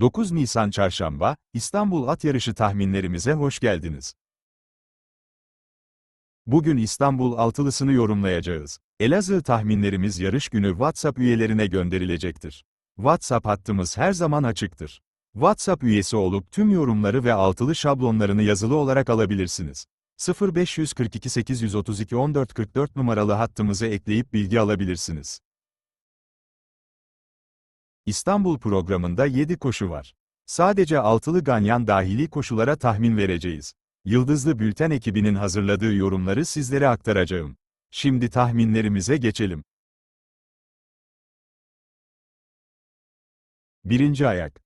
9 Nisan Çarşamba, İstanbul At Yarışı tahminlerimize hoş geldiniz. Bugün İstanbul altılısını yorumlayacağız. Elazığ tahminlerimiz yarış günü WhatsApp üyelerine gönderilecektir. WhatsApp hattımız her zaman açıktır. WhatsApp üyesi olup tüm yorumları ve altılı şablonlarını yazılı olarak alabilirsiniz. 0542 832 1444 numaralı hattımızı ekleyip bilgi alabilirsiniz. İstanbul programında 7 koşu var. Sadece altılı ganyan dahili koşulara tahmin vereceğiz. Yıldızlı Bülten ekibinin hazırladığı yorumları sizlere aktaracağım. Şimdi tahminlerimize geçelim. Birinci ayak.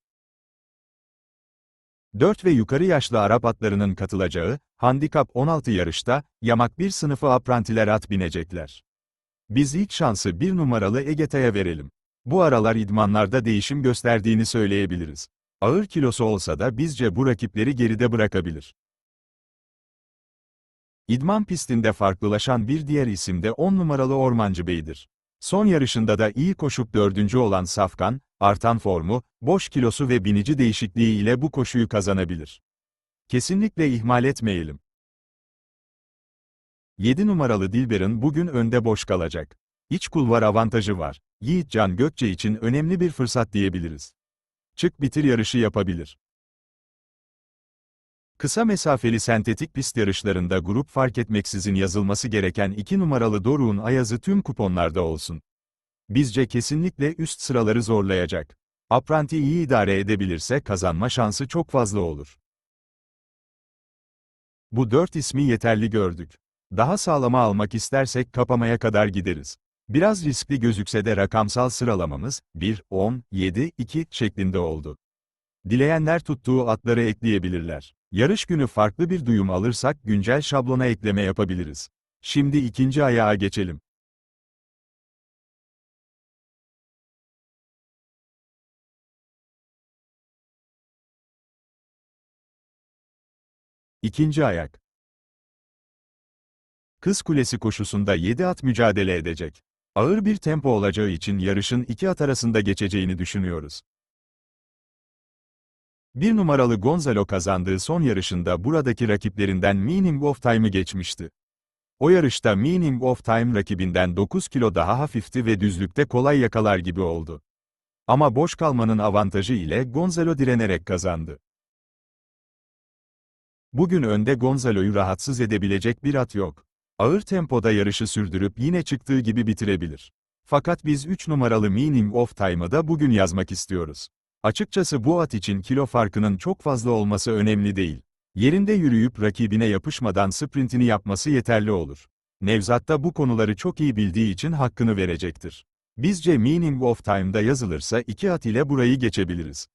4 ve yukarı yaşlı Arap atlarının katılacağı, Handikap 16 yarışta, yamak bir sınıfı aprantiler at binecekler. Biz ilk şansı bir numaralı Egeta'ya verelim. Bu aralar idmanlarda değişim gösterdiğini söyleyebiliriz. Ağır kilosu olsa da bizce bu rakipleri geride bırakabilir. İdman pistinde farklılaşan bir diğer isim de 10 numaralı Ormancı Bey'dir. Son yarışında da iyi koşup dördüncü olan Safkan, artan formu, boş kilosu ve binici değişikliği ile bu koşuyu kazanabilir. Kesinlikle ihmal etmeyelim. 7 numaralı Dilber'in bugün önde boş kalacak. İç kulvar avantajı var. Yiğit Can Gökçe için önemli bir fırsat diyebiliriz. Çık bitir yarışı yapabilir. Kısa mesafeli sentetik pist yarışlarında grup fark etmeksizin yazılması gereken 2 numaralı Doruk'un ayazı tüm kuponlarda olsun. Bizce kesinlikle üst sıraları zorlayacak. Apranti iyi idare edebilirse kazanma şansı çok fazla olur. Bu dört ismi yeterli gördük. Daha sağlama almak istersek kapamaya kadar gideriz. Biraz riskli gözükse de rakamsal sıralamamız 1, 10, 7, 2 şeklinde oldu. Dileyenler tuttuğu atları ekleyebilirler. Yarış günü farklı bir duyum alırsak güncel şablona ekleme yapabiliriz. Şimdi ikinci ayağa geçelim. İkinci ayak. Kız Kulesi koşusunda 7 at mücadele edecek. Ağır bir tempo olacağı için yarışın iki at arasında geçeceğini düşünüyoruz. Bir numaralı Gonzalo kazandığı son yarışında buradaki rakiplerinden Meaning of Time'ı geçmişti. O yarışta Meaning of Time rakibinden 9 kilo daha hafifti ve düzlükte kolay yakalar gibi oldu. Ama boş kalmanın avantajı ile Gonzalo direnerek kazandı. Bugün önde Gonzalo'yu rahatsız edebilecek bir at yok. Ağır tempoda yarışı sürdürüp yine çıktığı gibi bitirebilir. Fakat biz 3 numaralı Meaning of Time'ı da bugün yazmak istiyoruz. Açıkçası bu at için kilo farkının çok fazla olması önemli değil. Yerinde yürüyüp rakibine yapışmadan sprintini yapması yeterli olur. Nevzat da bu konuları çok iyi bildiği için hakkını verecektir. Bizce Meaning of Time'da yazılırsa iki at ile burayı geçebiliriz.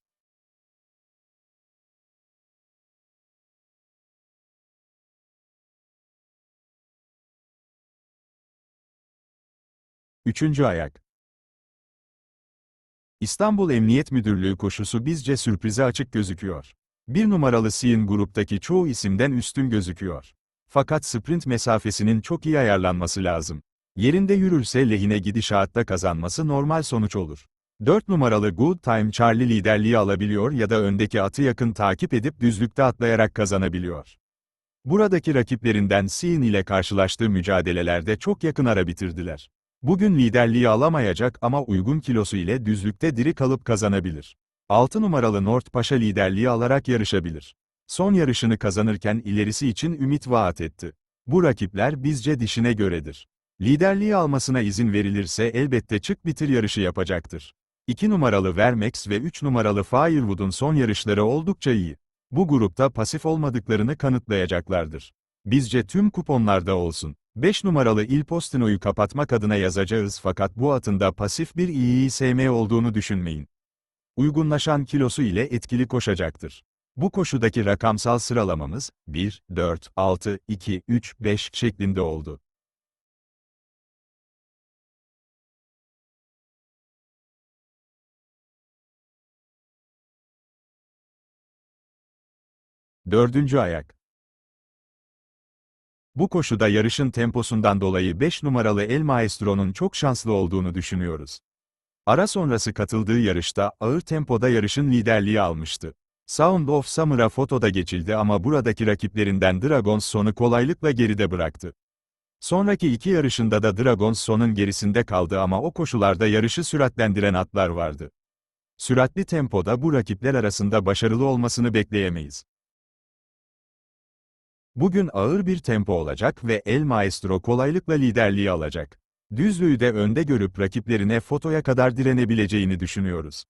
Üçüncü ayak. İstanbul Emniyet Müdürlüğü koşusu bizce sürprize açık gözüküyor. Bir numaralı Siyin gruptaki çoğu isimden üstün gözüküyor. Fakat sprint mesafesinin çok iyi ayarlanması lazım. Yerinde yürürse lehine gidişatta kazanması normal sonuç olur. 4 numaralı Good Time Charlie liderliği alabiliyor ya da öndeki atı yakın takip edip düzlükte atlayarak kazanabiliyor. Buradaki rakiplerinden Siyin ile karşılaştığı mücadelelerde çok yakın ara bitirdiler. Bugün liderliği alamayacak ama uygun kilosu ile düzlükte diri kalıp kazanabilir. 6 numaralı Nort Paşa liderliği alarak yarışabilir. Son yarışını kazanırken ilerisi için ümit vaat etti. Bu rakipler bizce dişine göredir. Liderliği almasına izin verilirse elbette çık bitir yarışı yapacaktır. 2 numaralı Vermex ve 3 numaralı Firewood'un son yarışları oldukça iyi. Bu grupta pasif olmadıklarını kanıtlayacaklardır. Bizce tüm kuponlarda olsun. 5 numaralı Il Postino'yu kapatmak adına yazacağız fakat bu atında pasif bir İİSM olduğunu düşünmeyin. Uygunlaşan kilosu ile etkili koşacaktır. Bu koşudaki rakamsal sıralamamız 1, 4, 6, 2, 3, 5 şeklinde oldu. Dördüncü ayak. Bu koşuda yarışın temposundan dolayı 5 numaralı El Maestro'nun çok şanslı olduğunu düşünüyoruz. Ara sonrası katıldığı yarışta ağır tempoda yarışın liderliği almıştı. Sound of Summer'a fotoda geçildi ama buradaki rakiplerinden Dragons sonu kolaylıkla geride bıraktı. Sonraki iki yarışında da Dragons sonun gerisinde kaldı ama o koşularda yarışı süratlendiren atlar vardı. Süratli tempoda bu rakipler arasında başarılı olmasını bekleyemeyiz. Bugün ağır bir tempo olacak ve El Maestro kolaylıkla liderliği alacak. Düzlüğü de önde görüp rakiplerine fotoya kadar direnebileceğini düşünüyoruz.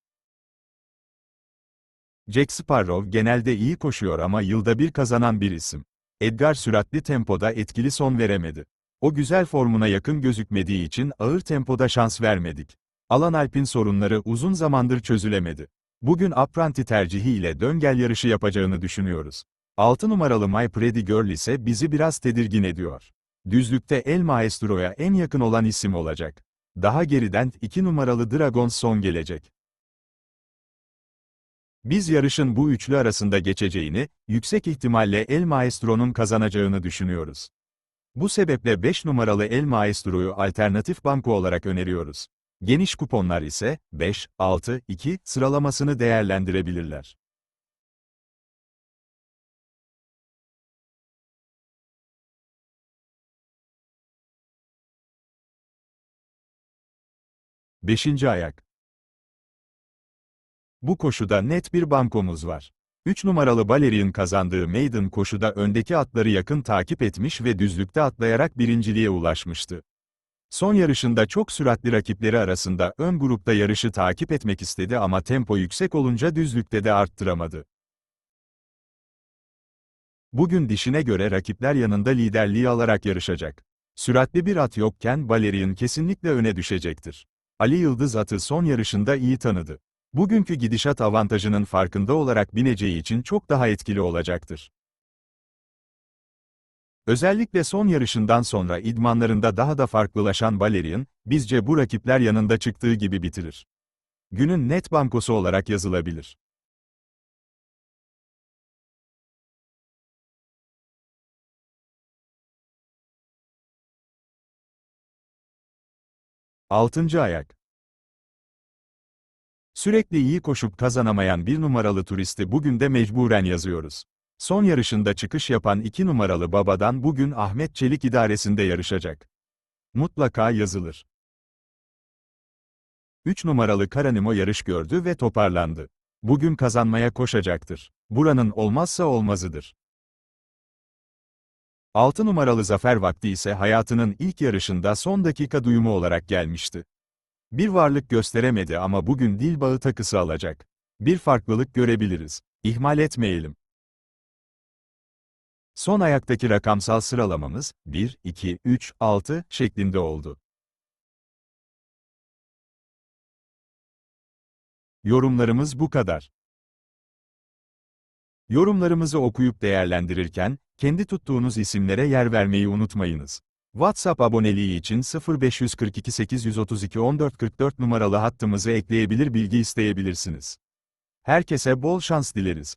Jack Sparrow genelde iyi koşuyor ama yılda bir kazanan bir isim. Edgar süratli tempoda etkili son veremedi. O güzel formuna yakın gözükmediği için ağır tempoda şans vermedik. Alan Alp'in sorunları uzun zamandır çözülemedi. Bugün apranti tercihi ile döngel yarışı yapacağını düşünüyoruz. 6 numaralı My Pretty Girl ise bizi biraz tedirgin ediyor. Düzlükte El Maestro'ya en yakın olan isim olacak. Daha geriden 2 numaralı Dragon son gelecek. Biz yarışın bu üçlü arasında geçeceğini, yüksek ihtimalle El Maestro'nun kazanacağını düşünüyoruz. Bu sebeple 5 numaralı El Maestro'yu alternatif banko olarak öneriyoruz. Geniş kuponlar ise 5, 6, 2 sıralamasını değerlendirebilirler. Beşinci ayak. Bu koşuda net bir bankomuz var. 3 numaralı Balerion kazandığı maiden koşuda öndeki atları yakın takip etmiş ve düzlükte atlayarak birinciliğe ulaşmıştı. Son yarışında çok süratli rakipleri arasında ön grupta yarışı takip etmek istedi ama tempo yüksek olunca düzlükte de arttıramadı. Bugün dişine göre rakipler yanında liderliği alarak yarışacak. Süratli bir at yokken Balerion kesinlikle öne düşecektir. Ali Yıldız atı son yarışında iyi tanıdı. Bugünkü gidişat avantajının farkında olarak bineceği için çok daha etkili olacaktır. Özellikle son yarışından sonra idmanlarında daha da farklılaşan Balerion, bizce bu rakipler yanında çıktığı gibi bitirir. Günün net bankosu olarak yazılabilir. Altıncı ayak. Sürekli iyi koşup kazanamayan bir numaralı turisti bugün de mecburen yazıyoruz. Son yarışında çıkış yapan 2 numaralı babadan bugün Ahmet Çelik idaresinde yarışacak. Mutlaka yazılır. 3 numaralı Karanimo yarış gördü ve toparlandı. Bugün kazanmaya koşacaktır. Buranın olmazsa olmazıdır. 6 numaralı Zafer Vakti ise hayatının ilk yarışında son dakika duyumu olarak gelmişti. Bir varlık gösteremedi ama bugün dil bağı takısı alacak. Bir farklılık görebiliriz. İhmal etmeyelim. Son ayaktaki rakamsal sıralamamız 1, 2, 3, 6 şeklinde oldu. Yorumlarımız bu kadar. Yorumlarımızı okuyup değerlendirirken, kendi tuttuğunuz isimlere yer vermeyi unutmayınız. WhatsApp aboneliği için 0542 832 1444 numaralı hattımızı ekleyebilir bilgi isteyebilirsiniz. Herkese bol şans dileriz.